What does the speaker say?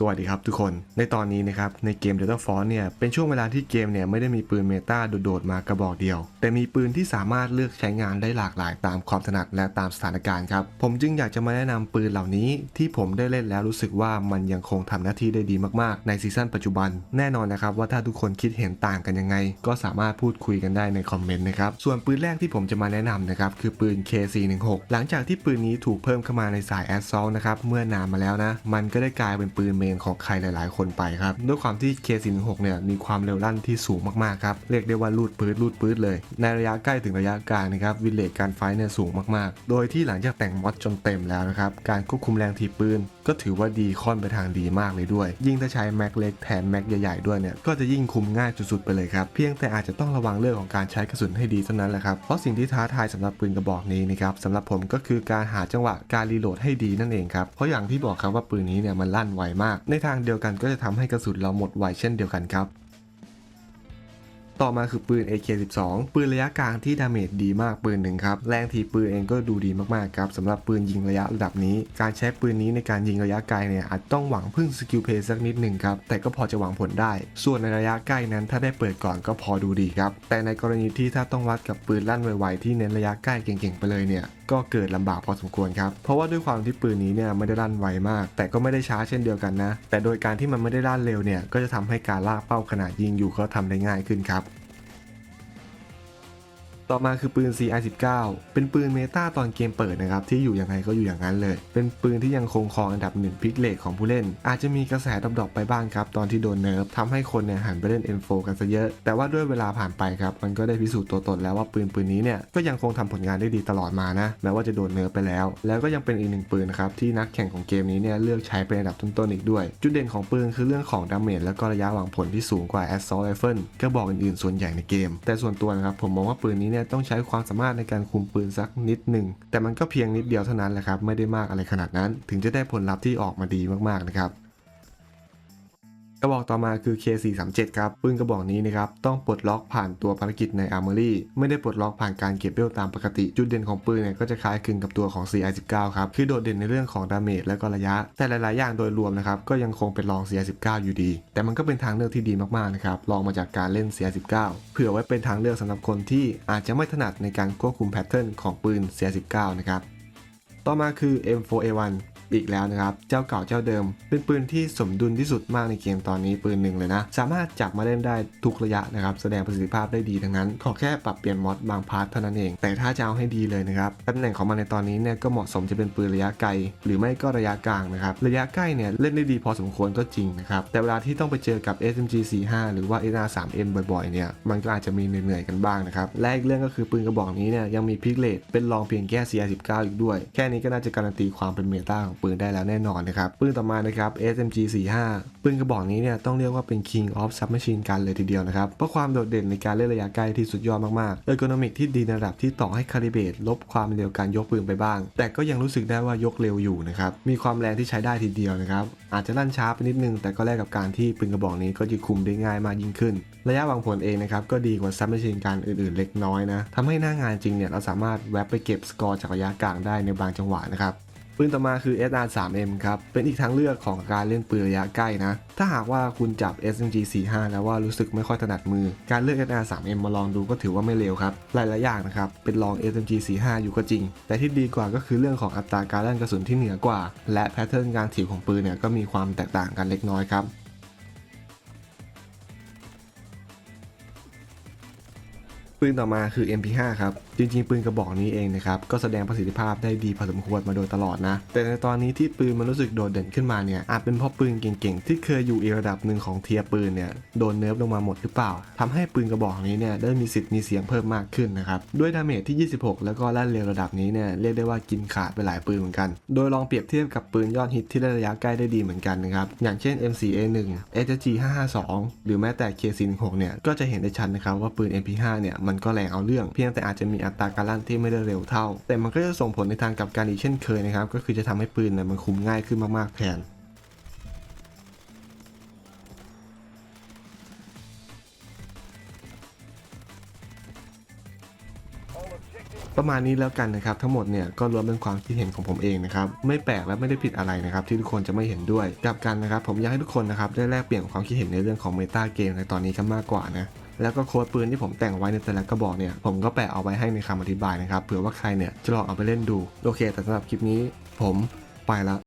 สวัสดีครับทุกคน ในตอนนี้นะครับในเกม Delta Force เนี่ยเป็นช่วงเวลาที่เกมเนี่ยไม่ได้มีปืนเมตาโดดๆมากระบอกเดียว แต่มีปืนที่สามารถเลือกใช้งานได้หลากหลายตามความถนัดและตามสถานการณ์ครับ ผมจึงอยากจะมาแนะนำปืนเหล่านี้ ที่ผมได้เล่นแล้วรู้สึกว่ามันยังคงทำหน้าที่ได้ดีมากๆ ในซีซั่นปัจจุบัน แน่นอนนะครับว่าถ้าทุกคนคิดเห็นต่างกันยังไง ก็สามารถพูดคุยกันได้ในคอมเมนต์นะครับส่วนปืนแรกที่ผมจะมาแนะนำนะครับคือปืน K416 หลังจากที่ปืนนี้ถูกเพิ่มเข้ามาในสาย Assault นะครับเมื่อนานมาแล้วนะมันก็ได้กลายเป็นปืนเมนของใครหลาย ๆ คนไปครับ ด้วยความที่ K416 เนี่ยมีความเร็วลั่นที่สูงมากๆครับเรียกได้ว่าลูดปืดลูดปืดเลย ในระยะใกล้ถึงระยะกลางนะครับวิเลตการไฟเนี่ยสูงมากๆ โดยที่หลังจากแต่งมอดจนเต็มแล้วนะครับการควบคุมแรงถีบปืน ก็ถือว่าดีค่อนไปทางดีมากเลยด้วย ยิ่งถ้าใช้แม็กเล็กแทนแม็กใหญ่ๆด้วยเนี่ยก็จะยิ่งคุมง่ายสุดๆไปเลยครับเพียงแต่อาจจะต้องระวังเรื่องของการใช้กระสุนให้ดีเท่านั้นแหละครับเพราะสิ่งที่ท้าทายสำหรับปืนกระบอกนี้นะครับสำหรับผมก็คือการหาจังหวะการรีโหลดให้ดีนั่นเองครับเพราะอย่างที่บอกครับว่าปืนนี้เนี่ยมันลั่นไวมาก ในทางเดียวกันก็จะทำให้กระสุนเราหมดไวเช่นเดียวกันครับ ต่อมาคือปืน AK12 ปืนระยะกลางที่ดาเมจดีมากปืนหนึ่งครับ แรงทีปืนเองก็ดูดีมากๆครับสำหรับปืนยิงระยะระดับนี้ การใช้ปืนนี้ในการยิงระยะไกลเนี่ยอาจต้องหวังพึ่งสกิลเพย์สักนิดหนึ่งครับ แต่ก็พอจะหวังผลได้ ส่วนในระยะใกล้นั้นถ้าได้เปิดก่อนก็พอดูดีครับ แต่ในกรณีที่ถ้าต้องวัดกับปืนลั่นไวๆที่เน้นระยะใกล้เก่งๆไปเลยเนี่ย ก็เกิดลำบากพอสมควรครับ เพราะว่าด้วยความที่ปืนนี้เนี่ยไม่ได้ลั่นไวมาก แต่ก็ไม่ได้ช้าเช่นเดียวกันนะ แต่โดยการที่มันไม่ได้ลั่นเร็วเนี่ยก็จะทำให้การลากเป้าขนาดยิงอยู่ก็ทำได้ง่ายขึ้นครับ ต่อมาคือปืน CI19 เป็นปืนเมตาตอนเกมเปิดนะครับที่อยู่ยังไงก็อยู่อย่างนั้นเลย เป็นปืนที่ยังคงครองอันดับหนึ่งพิกเลกของผู้เล่น อาจจะมีกระแสดรอปๆไปบ้างครับตอนที่โดนเนิร์ฟทำให้คนเนี่ยหันไปเล่น M4 กันซะเยอะ แต่ว่าด้วยเวลาผ่านไปครับมันก็ได้พิสูจน์ตัวตนแล้วว่าปืนปืนนี้เนี่ยก็ยังคงทำผลงานได้ดีตลอดมานะแม้ว่าจะโดนเนิร์ฟไปแล้ว แล้วก็ยังเป็นอีกหนึ่งปืนนะครับที่นักแข่งของเกมนี้เนี่ยเลือกใช้เป็นอันดับต้นๆอีกด้วย จุดเด่นของปืนคือเรื่องของดาเมจและก็ระยะหวังผลที่สูงกว่า Assault Rifle ก็บอกอื่นๆส่วนใหญ่ในเกม แต่ส่วนตัวนะครับผมมองว่าปืนนี้เนี่ยต้องใช้ความสามารถในการคุมปืนสักนิดหนึ่งแต่มันก็เพียงนิดเดียวเท่านั้นแหละครับไม่ได้มากอะไรขนาดนั้น ถึงจะได้ผลลัพธ์ที่ออกมาดีมากๆนะครับ ระบอกต่อมาคือ K437 ครับปืนกระบอกนี้นะครับต้องปลดล็อกผ่านตัวภารกิจใน Armory ไม่ได้ปลดล็อกผ่านการเก็บเวลตามปกติ จุดเด่นของปืนเนี่ยก็จะคล้ายคลึงกับตัวของ CI19 ครับคือโดดเด่นในเรื่องของดาเมจและก็ระยะ แต่หลาย ๆ อย่างโดยรวมนะครับก็ยังคงเป็นรอง CI19 อยู่ดี แต่มันก็เป็นทางเลือกที่ดีมาก ๆ นะครับลองมาจากการเล่น CI19 เผื่อไว้เป็นทางเลือกสำหรับคนที่อาจจะไม่ถนัดในการควบคุมแพทเทิร์นของปืน CI19 นะครับต่อมาคือ M4A1 อีกแล้วนะครับ เจ้าเก่าเจ้าเดิม เป็นปืนที่สมดุลที่สุดมากในเกมตอนนี้ปืนหนึ่งเลยนะ สามารถจับมาเล่นได้ทุกระยะนะครับ แสดงประสิทธิภาพได้ดีทั้งนั้น ขอแค่ปรับเปลี่ยนมอดบางพาร์ทเท่านั้นเอง แต่ถ้าจะเอาให้ดีเลยนะครับตำแหน่งของมันในตอนนี้เนี่ยก็เหมาะสมจะเป็นปืนระยะไกล หรือไม่ก็ระยะกลางนะครับ ระยะใกล้เนี่ยเล่นได้ดีพอสมควรก็จริงนะครับ แต่เวลาที่ต้องไปเจอกับ SMG 45หรือว่า SR3M บ่อยๆ เนี่ย มันก็อาจจะมีเหนื่อยๆ กันบ้างนะครับ และอีกเรื่องก็คือปืนกระบอกนี้เนี่ยยังมีพิกเลตเป็นรองเพียงแค่ CR19 อีกด้วย แค่นี้ก็น่าจะการันตีความเป็นเมตาของปืนได้แล้วแน่นอนนะครับ ปืนต่อมานะครับ SMG 45ปืนกระบอกนี้เนี่ยต้องเรียกว่าเป็น King of Submachine Gun เลยทีเดียวนะครับ เพราะความโดดเด่นในการเล่นระยะไกลที่สุดยอดมากๆเออร์โกนอมิกที่ดีในระดับที่ต่อให้คาลิเบตลบความเร็วการยกปืนไปบ้าง แต่ก็ยังรู้สึกได้ว่ายกเร็วอยู่นะครับ มีความแรงที่ใช้ได้ทีเดียวนะครับ อาจจะลั่นช้าไปนิดนึง แต่ก็แลกกับการที่ปืนกระบอกนี้ก็จะคุมได้ง่ายมากยิ่งขึ้น ระยะวางผลเองนะครับก็ดีกว่าซับแมชชีนการอื่นๆ เล็กน้อยนะทำให้หน้างานจริงเนี่ยเราสามารถแวบไปเก็บสกอร์จากระยะกลางได้ในบางจังหวะนะครับ ปืนต่อมาคือ SR3M ครับ เป็นอีกทางเลือกของการเล่นปืนระยะใกล้นะ ถ้าหากว่าคุณจับ SMG 45แล้วว่ารู้สึกไม่ค่อยถนัดมือ การเลือก SR3M มาลองดูก็ถือว่าไม่เลวครับ หลายๆอย่างนะครับ เป็นรอง SMG 45อยู่ก็จริง แต่ที่ดีกว่าก็คือเรื่องของอัตราการลั่นกระสุนที่เหนือกว่า และแพทเทิร์นการถีบของปืนเนี่ยก็มีความแตกต่างกันเล็กน้อยครับ ปืนต่อมาคือ MP5 ครับ จริงๆ ปืนกระบอกนี้เองนะครับ ก็แสดงประสิทธิภาพได้ดีพอสมควรมาโดยตลอดนะ แต่ในตอนนี้ที่ปืนมันรู้สึกโดดเด่นขึ้นมาเนี่ย อาจเป็นเพราะปืนเก่งๆ ที่เคยอยู่อีกระดับหนึ่งของเทียปืนเนี่ย โดนเนิร์ฟลงมาหมดหรือเปล่าทำให้ปืนกระบอกนี้เนี่ยได้มีสิทธิ์มีเสียงเพิ่มมากขึ้นนะครับ ด้วยดาเมจที่ 26 แล้วก็ลั่นเร็วระดับนี้เนี่ยเรียกได้ว่ากินขาดไปหลายปืนเหมือนกัน โดยลองเปรียบเทียบกับปืนยอดฮิตที่ได้ระยะใกล้ได้ดีเหมือนกันนะครับอย่างเช่น M4A1 SG 552 หรือแม้แต่ K416 เนี่ยก็จะเห็นได้ชัดนะครับว่าปืน MP5 เนี่ยมันก็แรงเอาเรื่อง เพียงแต่อาจจะมีอัตราการลั่นที่ไม่ได้เร็วเท่า แต่มันก็จะส่งผลในทางกลับกันอีกเช่นเคยนะครับก็คือจะทำให้ปืนเนี่ยมันคุมง่ายขึ้นมากๆแทน ประมาณนี้แล้วกันนะครับทั้งหมดเนี่ยก็ล้วนเป็นความคิดเห็นของผมเองนะครับไม่แปลกและไม่ได้ผิดอะไรนะครับที่ทุกคนจะไม่เห็นด้วยกับกันนะครับผมอยากให้ทุกคนนะครับได้แลกเปลี่ยนความคิดเห็นในเรื่องของเมตาเกมในตอนนี้กันมากกว่านะแล้วก็โค้ดปืนที่ผมแต่งไว้ในแต่ละกระบอกเนี่ยผมก็แปะเอาไว้ให้ในคำอธิบายนะครับเผื่อว่าใครเนี่ยจะลองเอาไปเล่นดูโอเค แต่สำหรับคลิปนี้ ผมไปละ